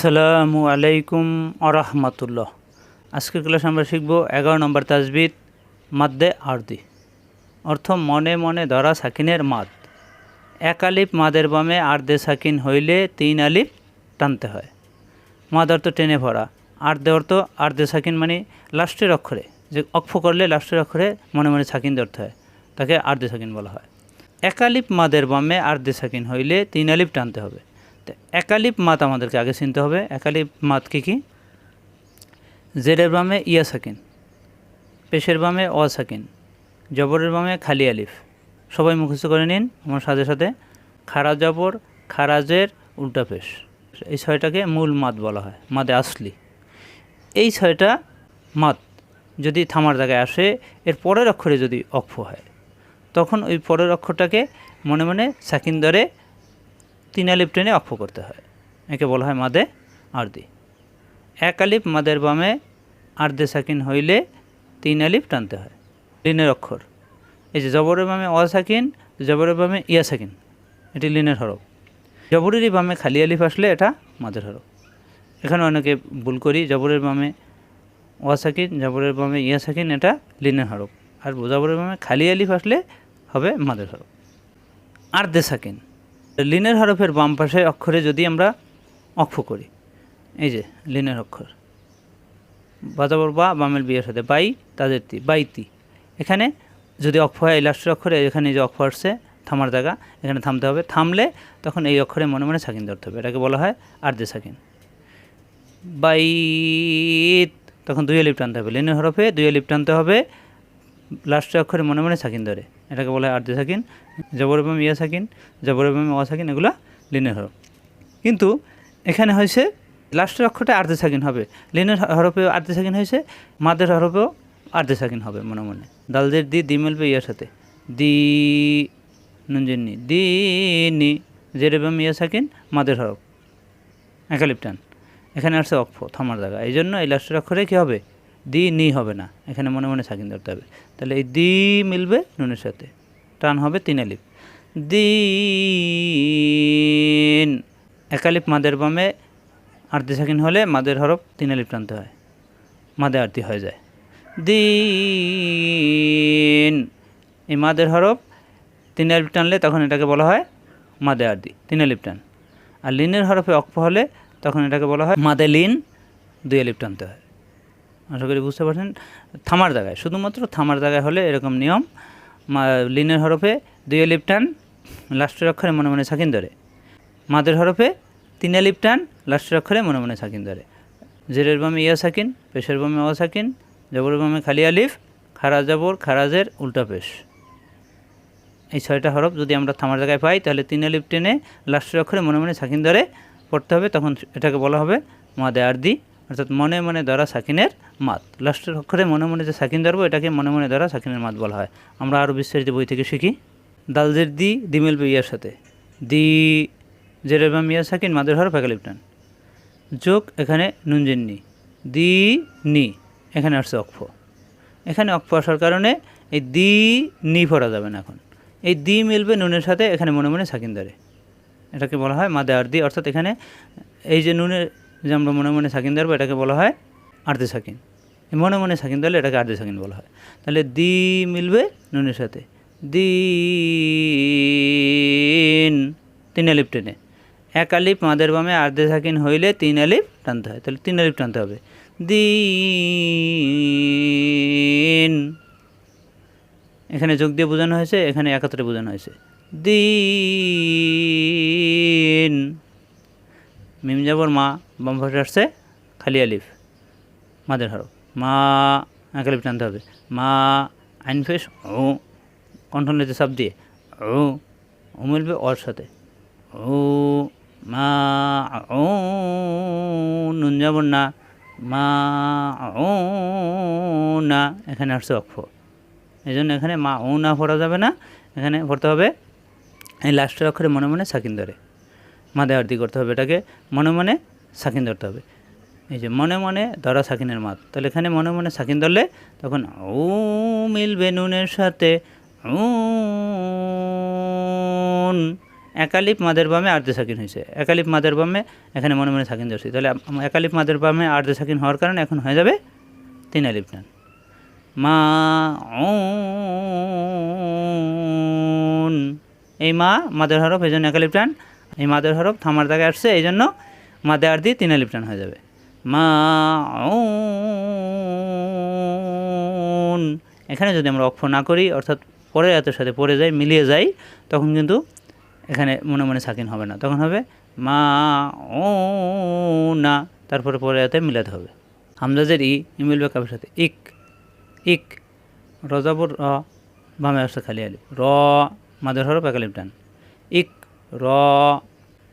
আসসালামু আলাইকুম আরহামতুল্লাহ। আজকের ক্লাস আমরা শিখব এগারো নম্বর তাজবিদ, মাদ্দে আরদি। অর্থ, মনে মনে ধরা সাকিনের মাদ। এক আলিফ মাদের বামে আর্দে সাকিন হইলে তিন আলিপ টানতে হয়। মাদ অর্থ টেনে ভরা। আর্দে অর্থ আর্দে সাকিন মানে লাস্টের অক্ষরে। যে অক্ষ করলে লাস্টের অক্ষরে মনে মনে সাকিন ধরতে হয়। তাকে আর্দে সাকিন বলা হয়। একালিপ মাদের বামে আর্দে সাকিন হইলে তিন আলিফ টানতে হবে। একালিপ মাত আমাদেরকে আগে চিনতে হবে। একালিপ মাত কী কী? জেরের বামে ইয়া সাকিন, পেশের বামে অ সাকিন, জবরের বামে খালি আলিফ। সবাই মুখস্থ করে নিন আমার সাথে সাথে। খারা জবর খারাজের উল্টা পেশ। এই ছয়টাকে মূল মাত বলা হয় মাদে আসলি। এই ছয়টা মাত যদি থামার জায়গায় আসে, এর পরের অক্ষরে যদি অক্ষ হয়, তখন ওই পরের অক্ষরটাকে মনে মনে সাকিন ধরে তিন আলিফ টেনে অক্ষ করতে হয়। একে বলা হয় মাদে আরদি। এক আলিফ মাদের বামে আর্দে সাকিন হইলে তিন আলিফ টানতে হয়। লিনের অক্ষর। এই যে জবরের বামে অ সাকিন, জবরের বামে ইয়া সাকিন, এটি লিনের হরফ। জবরেরই বামে খালি আলিফ আসলে এটা মাদের হরফ। এখানে অনেকে ভুল করি, জবরের বামে অ সাকিন, জবরের বামে ইয়া সাকিন, এটা লিনের হরফ। আর জবরের বামে খালি আলিফ আসলে হবে মাদের হরফ। আর্দে সাকিন। লিনের হরফের বাম পাশে অক্ষরে যদি আমরা অক্ষ করি, এই যে লিনের অক্ষর, বাজাবর বা বামের বিয়ের সাথে, বাই তাদের তি বাইতি এখানে যদি অক্ষ হয় এই লাস্টের অক্ষরে, এখানে যে অক্ষ আসছে, থামার জায়গা, এখানে থামতে হবে। থামলে তখন এই অক্ষরে মনে মনে সাকিন ধরতে হবে, এটাকে বলা হয় আর্দে সাকিন। বাইত তখন দুই লিপ টানতে হবে, লিনের হরফে দুই লিপ টানতে হবে লাস্টের অক্ষরে মনে মনে সাকিন ধরে। এটাকে বলা হয় আর্দে সাকিন জবরবাম ইয়া সাকিন জবরবাম অ সাকিন, এগুলো লিনের হরফ। কিন্তু এখানে হয়েছে লাস্টের অক্ষরটা আর্ধে সাকিন হবে। লিনের হরফেও আর্ধে সাকিন হয়েছে, মাদের হরফেও আর্ধে সাকিন হবে মনে মনে। দালদের দি দি মিলবে ইয়ার সাথে। দি নুনজেননি, দি নি জেরেবাম ইয়া সাকিন, মাদের হরফ। একালিপটান। এখানে আসছে অক্ষ, থামার জায়গা। এই জন্য এই লাস্টের অক্ষরে কী হবে? দি নি হবে না। এখানে মনে মনে সাকিন ধরতে হবে। তাহলে এই দি মিলবে নুনের সাথে। টান হবে তিন আলিপ দিন একালিপ মাদের বামে আরতি সাকিন হলে মাদের হরফ তিন আলিপ টানতে হয়। মাদে আরতি হয়ে যায়। দিন এই মাদের হরফ তিন আলিপ টানলে তখন এটাকে বলা হয় মাদে আরতি। তিন আলিপ টান। আর লিনের হরফে অক্ষ হলে তখন এটাকে বলা হয় মাদে লিন। দুই আলিপ টানতে হয়। আশা করি বুঝতে পারছেন, থামার জায়গায়, শুধুমাত্র থামার জায়গায় হলে এরকম নিয়ম। লিনের হরফে দুই আলিপ টান, লাস্টের অক্ষরে মনে মনে সাকিন ধরে। মাদের হরফে তিন আলিপ টান, লাস্টের অক্ষরে মনে মনে সাকিন ধরে। জেরের বামে ইয়া সাকিন, পেশের বামে অ সাকিন, জবরের বামে খালি আলিফ, খারা জবর খারাজের উল্টা পেশ। এই ছয়টা হরফ যদি আমরা থামার জায়গায় পাই, তাহলে তিন আলিফ টেনে লাস্টের অক্ষরে মনে মনে সাকিন ধরে পড়তে হবে, তখন এটাকে বলা হবে মাদে আরদি। অর্থাৎ মনে মনে ধরা সাকিনের মাত। লাস্টের অক্ষরে মনে মনে যে সাকিন ধরবো, এটাকে মনে মনে ধরা সাকিনের মাত বলা হয়। আমরা আরও বিস্তারিত বই থেকে শিখি। দালজের দি দি মিলবে ইয়ার সাথে। দি জেরের বাম ইয়া সাকিন, মাদের হরফ একালিপটান। যোগ এখানে নুনজেন নি। দি নি, এখানে আসছে অক্ষ। এখানে অক্ষ আসার কারণে এই দি নি পড়া যাবে না এখন। এই দি মিলবে নুনের সাথে, এখানে মনে মনে সাকিন ধরে। এটাকে বলা হয় মাদে আর দি, অর্থাৎ এখানে এই যে নুনের যে আমরা মনে মনে সাকিন ধরবো, এটাকে বলা হয় আর্ধে সাকিন। মনে মনে সাকিন ধরলে এটাকে আর্ধে সাকিন বলা হয়। তাহলে দি মিলবে নুনের সাথে। দিন তিন আলিপ টেনে। এক আলিপ মাদের বামে আর্ধে সাকিন হইলে তিন আলিপ টানতে হয়। তাহলে তিন আলিপ টানতে হবে। দিন এখানে যোগ দিয়ে বোঝানো হয়েছে, এখানে একাত্তরে বোঝানো হয়েছে। দিন মিম যাবর মা বাম আসছে, খালি আলিফ, মাদের হরফ মা আলিফ টানতে হবে। মা, আইন ফেস, ও কণ্ঠ নিতে সব দিয়ে, ও ও মিলবে ওর সাথে। ও, মা, ও নুন যাবর না, মা, ও, না, এখানে আসছে অক্ষ এই জন্য এখানে মা, ও না পড়া যাবে না, এখানে পড়তে হবে। এই লাস্টের অক্ষরে মনে মনে সাকিন ধরে। মাদে আরতি করতে হবে, এটাকে মনে মনে সাকিন ধরতে হবে। এই যে মনে মনে ধরা সাকিনের মাত তাহলে এখানে মনে মনে সাকিন ধরলে তখন ও মিলবে নুনের সাথে একালিপ মাদের বামে আর্ধে সাকিন হয়েছে। একালিপ মাদের বামে এখানে মনে মনে সাকিন ধরছি। তাহলে একালিপ মাদের বামে আর্ধে সাকিন হওয়ার কারণে এখন হয়ে যাবে তিন আলিপ টান মা এই মা মাদের হরফ, এই জন্য একালিপ টান এই মাদের হরফ থামার দাগে আসছে, এই জন্য মাদে আর দিয়ে তিন আলিপ টান হয়ে যাবে। মা এখানে যদি আমরা অক্ষ না করি, অর্থাৎ পরের এতের সাথে পড়ে যাই, মিলিয়ে যাই, তখন কিন্তু এখানে মনে মনে সাকিন হবে না। তখন হবে মা ও না তারপরে পরে এতে মিলাতে হবে। হামজাজের ই ই মিলবে কাপের সাথে ইক ইক, রজাবর র, বামে আসছে খালি আলিফ র, মাদের হরফ একালিপ টান ইক র,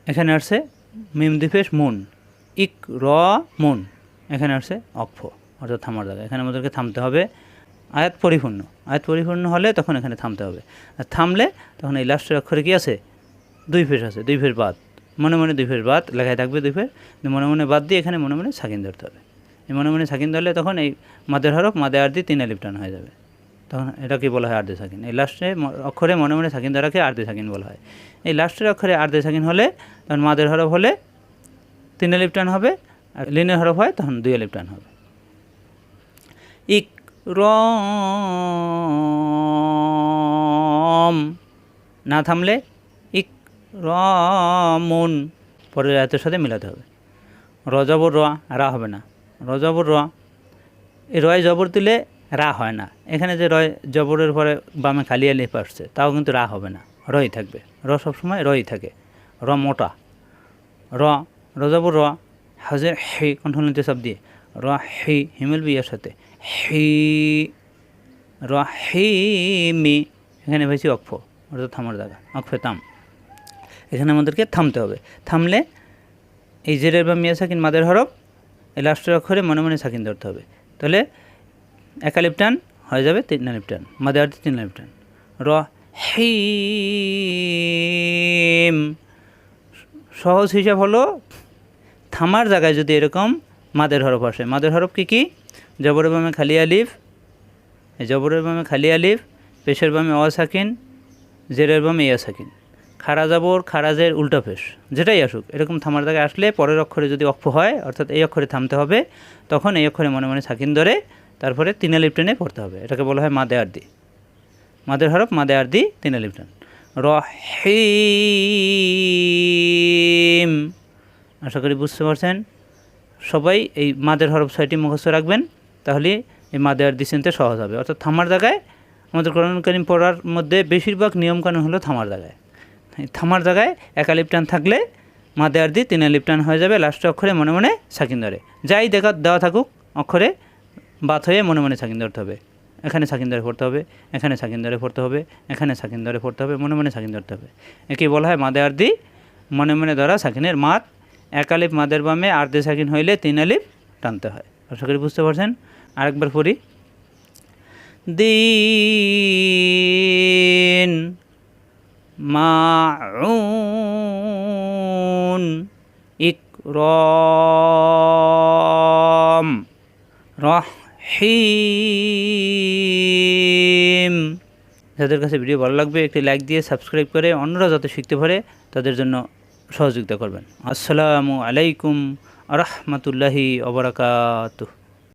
এখানে আসছে মিম দিফেস মুন। ইক, র, মুন। এখানে আসছে অক্ষ, অর্থাৎ থামার জায়গা। এখানে আমাদেরকে থামতে হবে। আয়াত পরিপূর্ণ। আয়াত পরিপূর্ণ হলে তখন এখানে থামতে হবে। আর থামলে তখন এই লাস্টের অক্ষরে কী আছে? দুই ফেস আছে দুই ফের বাদ মনে মনে দুই ফের বাদ লেখায় থাকবে দুই কিন্তু মনে মনে বাদ দিয়ে এখানে মনে মনে সাকিন ধরতে হবে। এই মনে মনে সাকিন ধরলে তখন এই মাদের হরফ মাদে আর দিয়ে তিন আলিপ টান হয়ে যাবে। তখন এটাকে বলা হয় আর্ধে সাকিন এই লাস্টে অক্ষরে মনে মনে সাকিন ধরাকে আর্ধে সাকিন বলা হয়। এই লাস্টের অক্ষরে আর্ধে সাকিন হলে তখন মাদের হরফ হলে তিন আলিপ টান হবে, আর লিনের হরফ হয় তখন দুই আলিপ টান হবে। ইক রম না থামলে ইক রমুন পরের আয়তের সাথে মিলাতে হবে। রজবর র রা হবে না। রজবর র, এই রয় জবর দিলে রা হয় না। এখানে যে রয় জবরের পরে বামে খালি আলিফ আসছে, তাও কিন্তু রা হবে না। রই থাকবে। র সবসময় রই থাকে। র মোটা। র রজবর র। হাজের হি কণ্ঠনীতি সব দিয়ে, র হি হিমেল বিয়ের সাথে, হি, র হি মি। এখানে ভেছি অক্ষ, অর্থাৎ থামার জায়গা, অক্ষে তাম এখানে আমাদেরকে থামতে হবে। থামলে এই জেরের বা মিয়া সাকিন মাদের হরফ, এই লাস্টের অক্ষরে মনে মনে সাকিন ধরতে হবে। তাহলে একালিপ টান হয়ে যাবে তিন আলিপ টান মাদে আর তিন আলিপ টান র, হিম। সহজ হিসাব হলো, থামার জায়গায় যদি এরকম মাদের হরফ আসে। মাদের হরফ কী কী? জবরের বামে খালি আলিফ জবরের বামে খালি আলিফ, পেশের বামে অ সাকিন, জেরের বামে ইয়া সাকিন। খারা জাবর খারাজের উল্টা পেশ। যেটাই আসুক, এরকম থামার জায়গায় আসলে পরের অক্ষরে যদি অক্ষ হয়, অর্থাৎ এই অক্ষরে থামতে হবে, তখন এই অক্ষরে মনে মনে সাকিন ধরে তারপরে তিন পড়তে হবে। এটাকে বলা হয় মাদে আরদি। মাদের হরফ, মাদে আরদি, তিন আলিপ টান রহিম। আশা করি বুঝতে পারছেন? সবাই এই মাদের হরফ ছয়টি মুখস্থ রাখবেন, তাহলে এই মাদে আর দিসেনতে সহজ হবে। অর্থাৎ থামার জায়গায় আমাদের কারিম পড়ার মধ্যে বেশিরভাগ নিয়মকানুন হলো থামার জায়গায়। থামার জায়গায় এক আলিপ টান থাকলে মাদে আর দি তিন আলিপ হয়ে যাবে, লাস্ট অক্ষরে মনে মনে সাকিন ধরে। যাই দেখা দেওয়া থাকুক, অক্ষরে বাত হয়ে মনে মনে সাকিন ধরতে হবে। এখানে সাকিন ধরে পড়তে হবে, এখানে সাকিন ধরে পড়তে হবে, এখানে সাকিন ধরে পড়তে হবে, মনে মনে সাকিন ধরতে হবে। একে বলা হয় মাদে আর দি মনে মনে ধরা সাকিনের মাত এক আলিপ মাদের বামে আর্ধে সাকিন হইলে তিন আলিপ টানতে হয়। আশা করি বুঝতে পারছেন? আরেকবার পড়ি। দিন মাউন ইকরম রহিম যাদের কাছে ভিডিও ভালো লাগবে, একটি লাইক দিয়ে সাবস্ক্রাইব করে অন্যরা যাতে শিখতে পারে, তাদের জন্য সহযোগিতা করবেন। আসসালামু আলাইকুম রহমতুল্লাহি অবরাকাতুহ